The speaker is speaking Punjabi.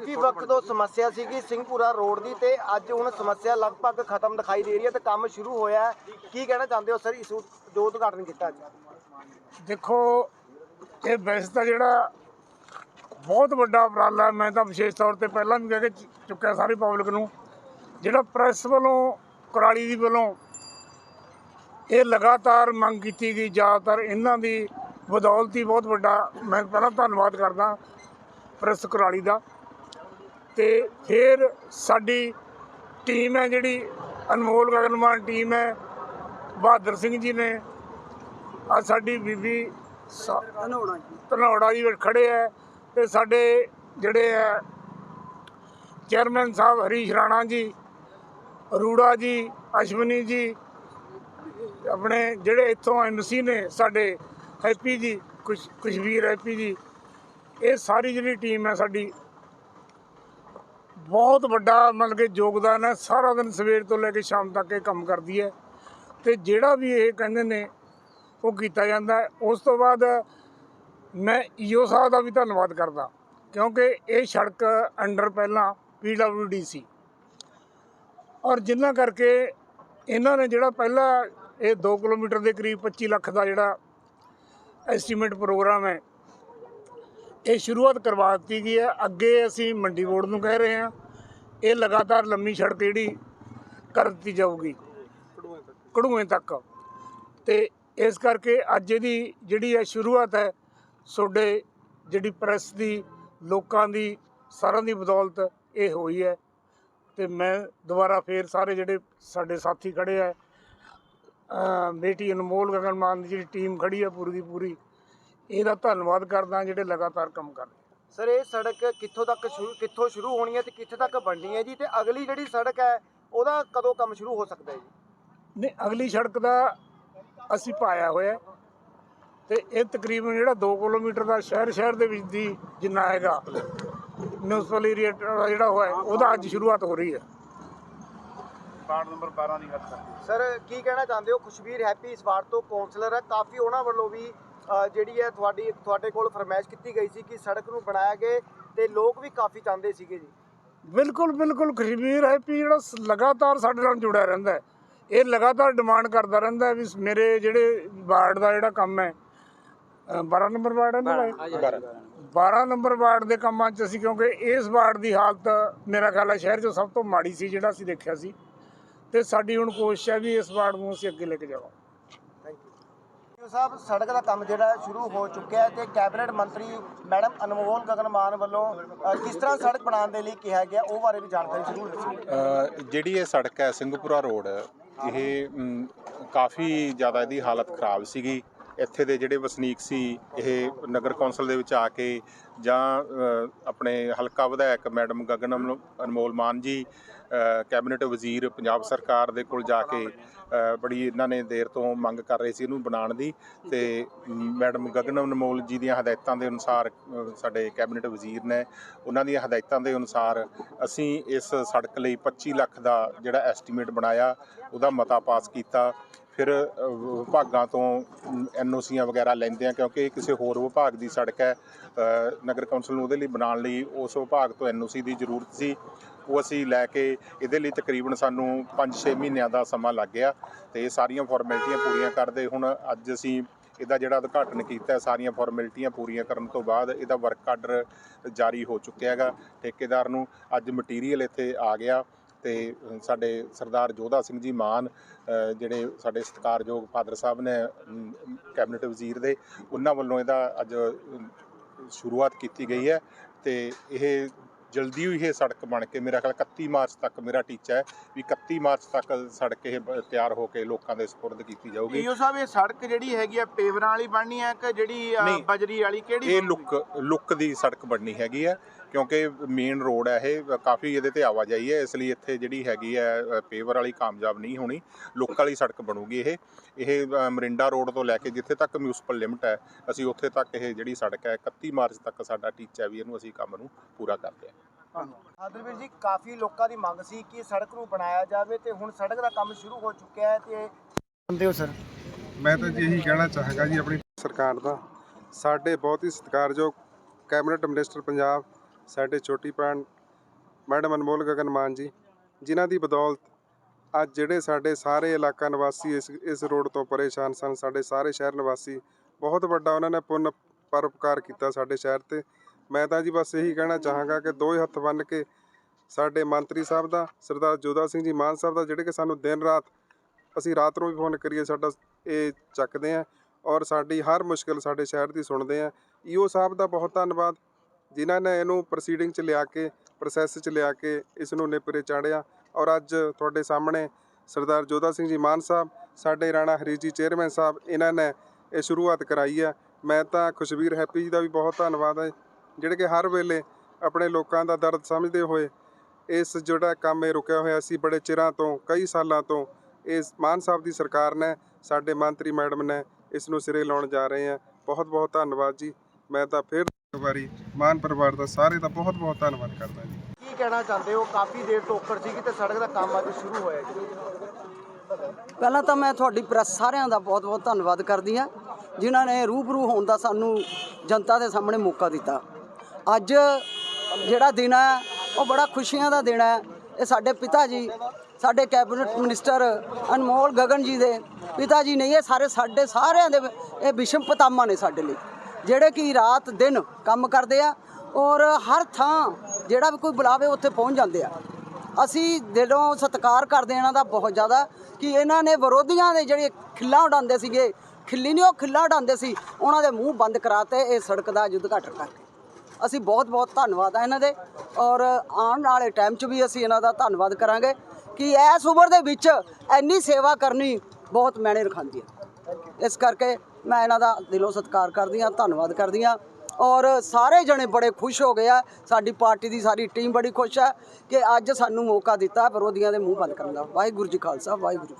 ਕਾਫੀ ਵਕਤ ਤੋਂ ਸਮੱਸਿਆ ਸੀਗੀ ਸਿੰਘਪੁਰਾ ਰੋਡ ਦੀ ਤੇ ਅੱਜ ਹੁਣ ਸਮੱਸਿਆ ਲਗਭਗ ਖਤਮ ਦਿਖਾਈ ਦੇ ਰਹੀ ਹੈ ਤੇ ਕੰਮ ਸ਼ੁਰੂ ਹੋਇਆ ਹੈ। ਕੀ ਕਹਿਣਾ ਚਾਹੁੰਦੇ ਹੋ ਸਰ ਇਸ ਜੋ ਉਦਘਾਟਨ ਕੀਤਾ ਅੱਜ? ਦੇਖੋ ਇਹ ਵੈਸੇ ਤਾਂ ਜਿਹੜਾ ਬਹੁਤ ਵੱਡਾ ਉਪਰਾਲਾ ਹੈ, ਮੈਂ ਤਾਂ ਵਿਸ਼ੇਸ਼ ਤੌਰ ਤੇ ਪਹਿਲਾਂ ਵੀ ਕਹਿ ਕੇ ਚੁੱਕਿਆ ਸਾਰੀ ਪਬਲਿਕ ਨੂੰ ਜਿਹੜਾ ਪ੍ਰੈਸ ਵੱਲੋਂ ਕੁਰਾਲੀ ਦੀ ਵੱਲੋਂ ਇਹ ਲਗਾਤਾਰ ਮੰਗ ਕੀਤੀ ਗਈ ਜ਼ਿਆਦਾਤਰ ਇਹਨਾਂ ਦੀ ਬਦੌਲਤੀ ਬਹੁਤ ਵੱਡਾ ਮੈਂ ਪਹਿਲਾਂ ਧੰਨਵਾਦ ਕਰਦਾ ਪ੍ਰੈਸ ਕੁਰਾਲੀ ਦਾ। ਤੇ ਫਿਰ ਸਾਡੀ ਟੀਮ ਹੈ ਜਿਹੜੀ ਅਨਮੋਲ ਗਗਨਮਾਨ ਟੀਮ ਹੈ ਬਹਾਦਰ ਸਿੰਘ ਜੀ ਨੇ ਆ ਸਾਡੀ ਬੀਬੀ ਧਨੌੜਾ ਜੀ। ਖੜੇ ਹੈ ਤੇ ਸਾਡੇ ਜਿਹੜੇ ਹੈ ਚੇਅਰਮੈਨ ਸਾਹਿਬ ਹਰੀਸ਼ ਰਾਣਾ ਜੀ ਅਰੂੜਾ ਜੀ ਅਸ਼ਵਨੀ ਜੀ ਆਪਣੇ ਜਿਹੜੇ ਇੱਥੋਂ ਐਮਸੀ ਨੇ ਸਾਡੇ ਹੈਪੀ ਜੀ ਕੁਸ਼ ਕੁਸ਼ਵੀਰ ਹੈਪੀ ਜੀ ਇਹ ਸਾਰੀ ਜਿਹੜੀ ਟੀਮ ਹੈ ਸਾਡੀ ਬਹੁਤ ਵੱਡਾ ਮਤਲਬ ਕਿ ਯੋਗਦਾਨ ਹੈ। ਸਾਰਾ ਦਿਨ ਸਵੇਰ ਤੋਂ ਲੈ ਕੇ ਸ਼ਾਮ ਤੱਕ ਇਹ ਕੰਮ ਕਰਦੀ ਹੈ। ਤੇ ਜਿਹੜਾ ਵੀ ਇਹ ਕਹਿੰਦੇ ਨੇ, ਉਹ ਕੀਤਾ ਜਾਂਦਾ ਉਸ ਤੋਂ ਬਾਅਦ ਮੈਂ ਈਓ ਸਾਹਿਬ ਦਾ ਵੀ ਧੰਨਵਾਦ ਕਰਦਾ, ਕਿਉਂਕਿ ਇਹ ਸੜਕ ਅੰਡਰ ਪਹਿਲਾਂ ਪੀਡਬਲਯੂਡੀ ਸੀ। ਔਰ ਜਿੰਨਾ ਕਰਕੇ ਇਹਨਾਂ ਨੇ ਜਿਹੜਾ ਪਹਿਲਾ ਇਹ 2 ਕਿਲੋਮੀਟਰ ਦੇ ਕਰੀਬ 25 ਲੱਖ ਦਾ ਜਿਹੜਾ ਐਸਟੀਮੇਟ ਪ੍ਰੋਗਰਾਮ ਹੈ ਇਹ ਸ਼ੁਰੂਆਤ ਕਰਵਾ ਦਿੱਤੀ ਗਈ ਹੈ। ਅੱਗੇ ਅਸੀਂ ਮੰਡੀ ਬੋਰਡ ਨੂੰ ਕਹਿ ਰਹੇ ਹਾਂ, ਇਹ ਲਗਾਤਾਰ ਲੰਮੀ ਸੜਕ ਜਿਹੜੀ ਕਰ ਦਿੱਤੀ ਜਾਊਗੀ। ਕੜੂਏ ਤੱਕ। ਤੇ ਇਸ ਕਰਕੇ ਅੱਜ ਇਹਦੀ ਜਿਹੜੀ ਹੈ ਸ਼ੁਰੂਆਤ ਹੈ ਤੁਹਾਡੇ ਜਿਹੜੀ ਪ੍ਰੈਸ ਦੀ, ਲੋਕਾਂ ਦੀ, ਸਾਰਿਆਂ ਦੀ ਬਦੌਲਤ ਇਹ ਹੋਈ ਹੈ। ਤੇ ਮੈਂ ਦੁਬਾਰਾ ਫੇਰ ਸਾਰੇ ਜਿਹੜੇ ਸਾਡੇ ਸਾਥੀ ਖੜੇ ਆ ਬੇਟੀ ਅਨਮੋਲ ਗਗਨ ਮਾਨ ਦੀ ਜਿਹੜੀ ਟੀਮ ਖੜੀ ਹੈ ਪੂਰੀ ਦੀ ਪੂਰੀ ਇਹਦਾ ਧੰਨਵਾਦ ਕਰਦਾ ਜਿਹੜੇ ਲਗਾਤਾਰ ਕੰਮ ਕਰ ਰਹੇ ਸਰ ਇਹ ਸੜਕ ਕਿੱਥੋਂ ਤੱਕ ਸ਼ੁਰੂ ਕਿੱਥੋਂ ਸ਼ੁਰੂ ਹੋਣੀ ਹੈ ਤੇ ਕਿੱਥੇ ਤੱਕ ਬਣਨੀ ਹੈ ਜੀ? ਤੇ ਅਗਲੀ ਜਿਹੜੀ ਸੜਕ ਹੈ ਉਹਦਾ ਕਦੋਂ ਕੰਮ ਸ਼ੁਰੂ ਹੋ ਸਕਦਾ ਹੈ ਜੀ? ਨਹੀਂ ਅਗਲੀ ਸੜਕ ਦਾ ਅਸੀਂ ਪਾਇਆ ਹੋਇਆ ਤੇ ਇਹ ਤਕਰੀਬਨ ਜਿਹੜਾ 2 ਕਿਲੋਮੀਟਰ ਦਾ ਸ਼ਹਿਰ ਸ਼ਹਿਰ ਦੇ ਵਿੱਚ ਦੀ ਜਿੰਨਾ ਹੈਗਾ ਮਿਊਨਿਸਪਲ ਏਰੀਆ ਦਾ ਜਿਹੜਾ ਹੋਇਆ ਉਹਦਾ ਅੱਜ ਸ਼ੁਰੂਆਤ ਹੋ ਰਹੀ ਹੈ। ਵਾਰਡ ਨੰਬਰ 12 ਦੀ ਗੱਲ ਕਰਦੇ ਸਰ ਕੀ ਕਹਿਣਾ ਚਾਹੁੰਦੇ ਹੋ? ਖੁਸ਼ਬੀਰ ਹੈਪੀ ਇਸ ਵਾਰ ਤੋਂ ਕਾਉਂਸਲਰ ਹੈ। ਕਾਫੀ ਉਹਨਾਂ ਵੱਲੋਂ ਵੀ ਜਿਹੜੀ ਹੈ ਤੁਹਾਡੀ ਤੁਹਾਡੇ ਕੋਲ ਫਰਮਾਇਸ਼ ਕੀਤੀ ਗਈ ਸੀ ਕਿ ਸੜਕ ਨੂੰ ਬਣਾਇਆ ਗਏ ਤੇ ਲੋਕ ਵੀ ਕਾਫੀ ਚਾਹੁੰਦੇ ਸੀਗੇ ਜੀ। ਬਿਲਕੁਲ ਬਿਲਕੁਲ ਖੁਸ਼ਬੀਰ ਹੈਪੀ ਜਿਹੜਾ ਸ- ਲਗਾਤਾਰ ਸਾਡੇ ਨਾਲ ਜੁੜਿਆ ਰਹਿੰਦਾ ਹੈ। ਇਹ ਲਗਾਤਾਰ ਡਿਮਾਂਡ ਕਰਦਾ ਰਹਿੰਦਾ ਹੈ ਵੀ ਮੇਰੇ ਜਿਹੜੇ ਵਾਰਡ ਦਾ ਜਿਹੜਾ ਕੰਮ ਹੈ ਅ, 12 ਨੰਬਰ ਵਾਰਡ ਹੈ ਨਾ ਭਾਈ? 12 ਨੰਬਰ ਵਾਰਡ ਦੇ ਕੰਮਾਂ 'ਚ ਅਸੀਂ ਕਿਉਂਕਿ ਇਸ ਵਾਰਡ ਦੀ ਹਾਲਤ ਮੇਰਾ ਖਿਆਲ ਹੈ ਸ਼ਹਿਰ 'ਚੋਂ ਸਭ ਤੋਂ ਮਾੜੀ ਸੀ ਜਿਹੜਾ ਅਸੀਂ ਦੇਖਿਆ ਸੀ। ਤੇ ਸਾਡੀ ਹੁਣ ਕੋਸ਼ਿਸ਼ ਹੈ ਵੀ ਇਸ ਵਾਰਡ ਨੂੰ ਅਸੀਂ ਅੱਗੇ ਲੈ ਕੇ ਜਾਵਾਂ। ਸਾਹਿਬ, ਸੜਕ ਦਾ ਕੰਮ ਜਿਹੜਾ ਸ਼ੁਰੂ ਹੋ ਚੁੱਕਿਆ ਹੈ ਤੇ ਕੈਬਨਿਟ ਮੰਤਰੀ ਮੈਡਮ ਅਨਮੋਲ ਗਗਨ ਮਾਨ ਵੱਲੋਂ ਕਿਸ ਤਰ੍ਹਾਂ ਸੜਕ ਬਣਾਉਣ ਦੇ ਲਈ ਕਿਹਾ ਗਿਆ, ਉਹ ਬਾਰੇ ਵੀ ਜਾਣਕਾਰੀ ਜ਼ਰੂਰ ਦਿਓ ਜਿਹੜੀ ਇਹ ਸੜਕ ਹੈ ਸਿੰਘਪੁਰਾ ਰੋਡ, ਇਹ ਕਾਫੀ ਜ਼ਿਆਦਾ ਇਹਦੀ ਹਾਲਤ ਖਰਾਬ ਸੀਗੀ। ਇੱਥੇ ਦੇ ਜਿਹੜੇ ਵਸਨੀਕ ਸੀ, ਇਹ ਨਗਰ ਕੌਂਸਲ ਦੇ ਵਿੱਚ ਆ ਕੇ ਜਾਂ ਆਪਣੇ ਹਲਕਾ ਵਿਧਾਇਕ ਮੈਡਮ ਗਗਨ ਅਮਲ- ਅਨਮੋਲ ਮਾਨ ਜੀ ਕੈਬਨਿਟ ਵਜ਼ੀਰ ਪੰਜਾਬ ਸਰਕਾਰ ਦੇ ਕੋਲ ਜਾ ਕੇ ਬੜੀ ਇਹਨਾਂ ਨੇ ਦੇਰ ਤੋਂ ਮੰਗ ਕਰ ਰਹੇ ਸੀ ਇਹਨੂੰ ਬਣਾਉਣ ਦੀ ਤੇ ਮੈਡਮ ਗਗਨ ਅਨਮੋਲ ਜੀ ਦੀਆਂ ਹਦਾਇਤਾਂ ਦੇ ਅਨੁਸਾਰ ਸਾਡੇ ਕੈਬਨਿਟ ਵਜ਼ੀਰ ਨੇ ਉਹਨਾਂ ਦੀਆਂ ਹਦਾਇਤਾਂ ਦੇ ਅਨੁਸਾਰ ਅਸੀਂ ਇਸ ਸੜਕ ਲਈ 25 ਲੱਖ ਦਾ ਜਿਹੜਾ ਐਸਟੀਮੇਟ ਬਣਾਇਆ, ਉਹਦਾ ਮਤਾ ਪਾਸ ਕੀਤਾ। ਫਿਰ ਵਿਭਾਗਾਂ ਤੋਂ ਐਨਓਸੀਆਂ ਵਗੈਰਾ ਲੈਂਦੇ ਆ, ਕਿਉਂਕਿ ਇਹ ਕਿਸੇ ਹੋਰ ਵਿਭਾਗ ਦੀ ਸੜਕ ਹੈ। ਨਗਰ ਕੌਂਸਲ ਨੂੰ ਉਹਦੇ ਲਈ ਬਣਾਉਣ ਲਈ ਉਸ ਵਿਭਾਗ ਤੋਂ ਐਨਓਸੀ ਦੀ ਜ਼ਰੂਰਤ ਸੀ। ਉਹ ਅਸੀਂ ਲੈ ਕੇ ਇਹਦੇ ਲਈ ਤਕਰੀਬਨ ਸਾਨੂੰ 5-6 ਮਹੀਨਿਆਂ ਦਾ ਸਮਾਂ ਲੱਗ ਗਿਆ ਤੇ ਇਹ ਸਾਰੀਆਂ ਫਾਰਮੈਲਿਟੀਆਂ ਪੂਰੀਆਂ ਕਰਦੇ। ਹੁਣ ਅੱਜ ਅਸੀਂ ਇਹਦਾ ਜਿਹੜਾ ਉਦਘਾਟਨ ਕੀਤਾ, ਸਾਰੀਆਂ ਫਾਰਮੈਲਿਟੀਆਂ ਪੂਰੀਆਂ ਕਰਨ ਤੋਂ ਬਾਅਦ ਇਹਦਾ ਵਰਕ ਆਰਡਰ ਜਾਰੀ ਹੋ ਚੁੱਕਿਆ ਹੈਗਾ ਠੇਕੇਦਾਰ ਨੂੰ। ਅੱਜ ਮਟੀਰੀਅਲ ਇੱਥੇ ਆ ਗਿਆ। ਤੇ ਸਾਡੇ ਸਰਦਾਰ ਜੋਧਾ ਸਿੰਘ ਜੀ ਮਾਨ ਜਿਹੜੇ ਸਾਡੇ ਸਤਿਕਾਰਯੋਗ ਫਾਦਰ ਸਾਹਿਬ ਨੇ ਕੈਬਨਿਟ ਵਜ਼ੀਰ ਦੇ ਉਹਨਾਂ ਵੱਲੋਂ ਇਹਦਾ ਅੱਜ ਸ਼ੁਰੂਆਤ ਕੀਤੀ ਗਈ ਹੈ ਤੇ ਇਹ ਜਲਦੀ ਹੀ ਇਹ ਸੜਕ ਬਣ ਕੇ ਮੇਰਾ ਖਿਆਲ 31 ਮਾਰਚ ਤੱਕ ਮੇਰਾ ਟੀਚਾ ਹੈ ਵੀ 31 ਮਾਰਚ ਤੱਕ ਸੜਕ ਇਹ ਤਿਆਰ ਹੋ ਕੇ ਲੋਕਾਂ ਦੇ ਸਪੁਰਦ ਕੀਤੀ ਜਾਊਗੀ ਈਓ ਸਾਹਿਬ ਇਹ ਸੜਕ ਜਿਹੜੀ ਹੈਗੀ ਆ ਪੇਵਰਾਂ ਵਾਲੀ ਬਣਨੀ ਹੈ ਕਿ ਜਿਹੜੀ। ਬਜਰੀ ਵਾਲੀ ਕਿਹੜੀ ਇਹ? ਲੁੱਕ ਲੁੱਕ ਦੀ ਸੜਕ ਬਣਨੀ ਹੈਗੀ ਹੈ ਕਿਉਂਕਿ ਮੇਨ ਰੋਡ ਹੈ ਇਹ ਕਾਫੀ ਇਹਦੇ ਤੇ ਆਵਾਜਾਈ ਹੈ ਇਸ ਲਈ ਇੱਥੇ ਜਿਹੜੀ ਹੈਗੀ ਹੈ ਪੇਵਰ ਵਾਲੀ ਕਾਮਯਾਬ ਨਹੀਂ ਹੋਣੀ ਲੁੱਕ ਵਾਲੀ ਸੜਕ ਬਣੂਗੀ ਇਹ। ਇਹ ਮਰਿੰਡਾ ਰੋਡ ਤੋਂ ਲੈ ਕੇ ਜਿੱਥੇ ਤੱਕ ਮਿਊਨਿਸਪਲ ਲਿਮਟ ਹੈ ਅਸੀਂ ਉੱਥੇ ਤੱਕ ਇਹ ਜਿਹੜੀ ਸੜਕ ਹੈ 31 ਮਾਰਚ ਤੱਕ ਸਾਡਾ ਟੀਚਾ ਵੀ ਇਹਨੂੰ ਅਸੀਂ ਕੰਮ ਨੂੰ ਪੂਰਾ ਕਰਦੇ ਹਾਂ। ਹਾਦਰਵੀਰ ਜੀ ਕਾਫੀ ਲੋਕਾਂ ਦੀ ਮੰਗ ਸੀ ਕਿ ਸੜਕ ਨੂੰ ਬਣਾਇਆ ਜਾਵੇ ਤੇ ਹੁਣ ਸੜਕ ਦਾ ਕੰਮ ਸ਼ੁਰੂ ਹੋ ਚੁੱਕਿਆ ਹੈ ਤੇ ਜਾਂਦੇ ਹੋ ਸਰ? ਮੈਂ ਤਾਂ ਜੀ ਇਹੀ ਕਹਿਣਾ ਚਾਹਾਂਗਾ ਜੀ ਆਪਣੀ ਸਰਕਾਰ ਦਾ। ਸਾਡੇ ਬਹੁਤ ਹੀ ਸਤਿਕਾਰਯੋਗ ਕੈਬਨਿਟ ਮਿਨਿਸਟਰ ਪੰਜਾਬ ਸਾਡੇ ਛੋਟੀ ਭੈਣ, ਮੈਡਮ ਅਨਮੋਲ ਗਗਨ ਮਾਨ ਜੀ, ਜਿਨ੍ਹਾਂ ਦੀ ਬਦੌਲਤ ਅੱਜ ਜਿਹੜੇ ਸਾਡੇ ਸਾਰੇ ਇਲਾਕਾ ਨਿਵਾਸੀ ਇਸ ਇਸ ਰੋਡ ਤੋਂ ਪਰੇਸ਼ਾਨ ਸਨ, ਸਾਡੇ ਸਾਰੇ ਸ਼ਹਿਰ ਨਿਵਾਸੀ, ਬਹੁਤ ਵੱਡਾ ਉਹਨਾਂ ਨੇ ਪੁੰਨ ਪਰਉਪਕਾਰ ਕੀਤਾ ਸਾਡੇ ਸ਼ਹਿਰ ਤੇ। ਮੈਂ ਤਾਂ ਜੀ ਬਸ ਇਹੀ ਕਹਿਣਾ ਚਾਹਾਂਗਾ ਕਿ ਦੋ ਹੀ ਹੱਥ ਬੰਨ੍ਹ ਕੇ ਸਾਡੇ ਮੰਤਰੀ ਸਾਹਿਬ ਦਾ, ਸਰਦਾਰ ਜੋਦਾ ਸਿੰਘ ਜੀ ਮਾਨ ਸਾਹਿਬ ਦਾ ਜਿਹੜੇ ਕਿ ਸਾਨੂੰ ਦਿਨ ਰਾਤ ਅਸੀਂ ਰਾਤ ਨੂੰ ਵੀ ਫੋਨ ਕਰੀਏ ਸਾਡਾ ਇਹ ਚੱਕਦੇ ਆ ਔਰ ਸਾਡੀ ਹਰ ਮੁਸ਼ਕਲ ਸਾਡੇ ਸ਼ਹਿਰ ਦੀ ਸੁਣਦੇ ਆ। ਈਓ ਸਾਹਿਬ ਦਾ ਬਹੁਤ ਧੰਨਵਾਦ। ਜਿਨ੍ਹਾਂ ਨੇ ਇਹਨੂੰ ਪ੍ਰੋਸੀਡਿੰਗ ਚ ਲਿਆ ਕੇ ਪ੍ਰੋਸੈਸ ਚ ਲਿਆ ਕੇ ਇਸ ਨੂੰ ਨੇਪਰੇ ਚਾੜਿਆ। ਔਰ ਅੱਜ ਤੁਹਾਡੇ ਸਾਹਮਣੇ ਸਰਦਾਰ ਜੋਧਾ ਸਿੰਘ ਜੀ ਮਾਨ ਸਾਹਿਬ, ਸਾਡੇ ਰਾਣਾ ਹਰੀਸ਼ ਜੀ ਚੇਅਰਮੈਨ ਸਾਹਿਬ, ਇਹਨਾਂ ਨੇ ਇਹ ਸ਼ੁਰੂਆਤ ਕਰਾਈ ਹੈ। ਮੈਂ ਤਾਂ ਖੁਸ਼ਬੀਰ ਹੈਪੀ ਜੀ ਦਾ ਵੀ ਬਹੁਤ ਧੰਨਵਾਦ ਹੈ, ਜਿਹੜੇ ਕਿ ਹਰ ਵੇਲੇ ਆਪਣੇ ਲੋਕਾਂ ਦਾ ਦਰਦ ਸਮਝਦੇ ਹੋਏ ਇਸ ਜਿਹੜਾ ਕੰਮ ਇਹ ਰੁਕਿਆ ਹੋਇਆ ਸੀ, ਬੜੇ ਚਿਰਾਂ ਤੋਂ, ਕਈ ਸਾਲਾਂ ਤੋਂ ਇਸ ਮਾਨ ਸਾਹਿਬ ਦੀ ਸਰਕਾਰ ਨੇ, ਸਾਡੇ ਮੰਤਰੀ ਮੈਡਮ ਨੇ ਇਸ ਨੂੰ ਸਿਰੇ ਲਾਉਣ ਜਾ ਰਹੇ ਆ ਬਹੁਤ ਬਹੁਤ ਧੰਨਵਾਦ ਜੀ। ਮੈਂ ਤਾਂ ਫਿਰ ਵਾਰੀ ਮਾਨ ਪਰਿਵਾਰ ਦਾ ਸਾਰੇ ਦਾ ਬਹੁਤ ਬਹੁਤ ਧੰਨਵਾਦ ਕਰਦਾ ਜੀ। ਕੀ ਕਹਿਣਾ ਚਾਹੁੰਦੇ ਹੋ? ਕਾਫੀ ਦੇਰ ਤੋਂ ਔਕੜ ਸੀ ਤੇ ਸੜਕ ਦਾ ਕੰਮ ਅੱਜ ਸ਼ੁਰੂ ਹੋਇਆ ਜੀ। ਪਹਿਲਾਂ ਤਾਂ ਮੈਂ ਤੁਹਾਡੀ ਪ੍ਰੈਸ ਸਾਰਿਆਂ ਦਾ ਬਹੁਤ-ਬਹੁਤ ਧੰਨਵਾਦ ਕਰਦੀ ਹਾਂ ਜਿਨ੍ਹਾਂ ਨੇ ਰੂਬਰੂ ਹੋਣ ਦਾ ਸਾਨੂੰ ਜਨਤਾ ਦੇ ਸਾਹਮਣੇ ਮੌਕਾ ਦਿੱਤਾ। ਅੱਜ ਜਿਹੜਾ ਦਿਨ ਹੈ ਉਹ ਬੜਾ ਖੁਸ਼ੀਆਂ ਦਾ ਦਿਨ ਹੈ। ਇਹ ਸਾਡੇ ਪਿਤਾ ਜੀ ਸਾਡੇ ਕੈਬਨਿਟ ਮਿਨਿਸਟਰ ਅਨਮੋਲ ਗਗਨ ਜੀ ਦੇ ਪਿਤਾ ਜੀ ਨਹੀਂ ਇਹ ਸਾਰੇ ਸਾਡੇ ਸਾਰਿਆਂ ਦੇ ਇਹ ਵਿਸ਼ਮ ਪਤਾਮਾ ਨੇ ਸਾਡੇ ਲਈ। ਜਿਹੜੇ ਕਿ ਰਾਤ ਦਿਨ ਕੰਮ ਕਰਦੇ ਆ ਔਰ ਹਰ ਥਾਂ ਜਿਹੜਾ ਵੀ ਕੋਈ ਬੁਲਾਵੇ ਉੱਥੇ ਪਹੁੰਚ ਜਾਂਦੇ ਆ। ਅਸੀਂ ਦਿਲੋਂ ਸਤਿਕਾਰ ਕਰਦੇ ਹਾਂ ਇਹਨਾਂ ਦਾ ਬਹੁਤ ਜ਼ਿਆਦਾ ਕਿ ਇਹਨਾਂ ਨੇ ਵਿਰੋਧੀਆਂ ਦੇ ਜਿਹੜੇ ਖਿੱਲਾਂ ਉਡਾਉਂਦੇ ਸੀਗੇ, ਖਿੱਲੀ ਨਹੀਂ ਉਹ ਖਿੱਲਾਂ ਉਡਾਉਂਦੇ ਸੀ, ਉਹਨਾਂ ਦੇ ਮੂੰਹ ਬੰਦ ਕਰਾਤੇ ਇਹ ਸੜਕ ਦਾ ਉਦਘਾਟਨ ਕਰਕੇ। ਅਸੀਂ ਬਹੁਤ ਬਹੁਤ ਧੰਨਵਾਦ ਆ ਇਹਨਾਂ ਦੇ ਔਰ ਆਉਣ ਵਾਲੇ ਟਾਈਮ 'ਚ ਵੀ ਅਸੀਂ ਇਹਨਾਂ ਦਾ ਧੰਨਵਾਦ ਕਰਾਂਗੇ ਕਿ ਇਸ ਉਮਰ ਦੇ ਵਿੱਚ ਇੰਨੀ ਸੇਵਾ ਕਰਨੀ ਬਹੁਤ ਮੈਨੇ ਰਖਾਂਦੀ ਹੈ ਇਸ ਕਰਕੇ ਮੈਂ ਇਹਨਾਂ ਦਾ ਦਿਲੋਂ ਸਤਿਕਾਰ ਕਰਦੀ ਹਾਂ, ਧੰਨਵਾਦ ਕਰਦੀ ਹਾਂ। ਔਰ ਸਾਰੇ ਜਣੇ ਬੜੇ ਖੁਸ਼ ਹੋ ਗਏ ਆ। ਸਾਡੀ ਪਾਰਟੀ ਦੀ ਸਾਰੀ ਟੀਮ ਬੜੀ ਖੁਸ਼ ਹੈ ਕਿ ਅੱਜ ਸਾਨੂੰ ਮੌਕਾ ਦਿੱਤਾ ਵਿਰੋਧੀਆਂ ਦੇ ਮੂੰਹ ਬੰਦ ਕਰਨ ਦਾ। ਵਾਹਿਗੁਰੂ ਜੀ ਖਾਲਸਾ, ਵਾਹਿਗੁਰੂ ਜੀ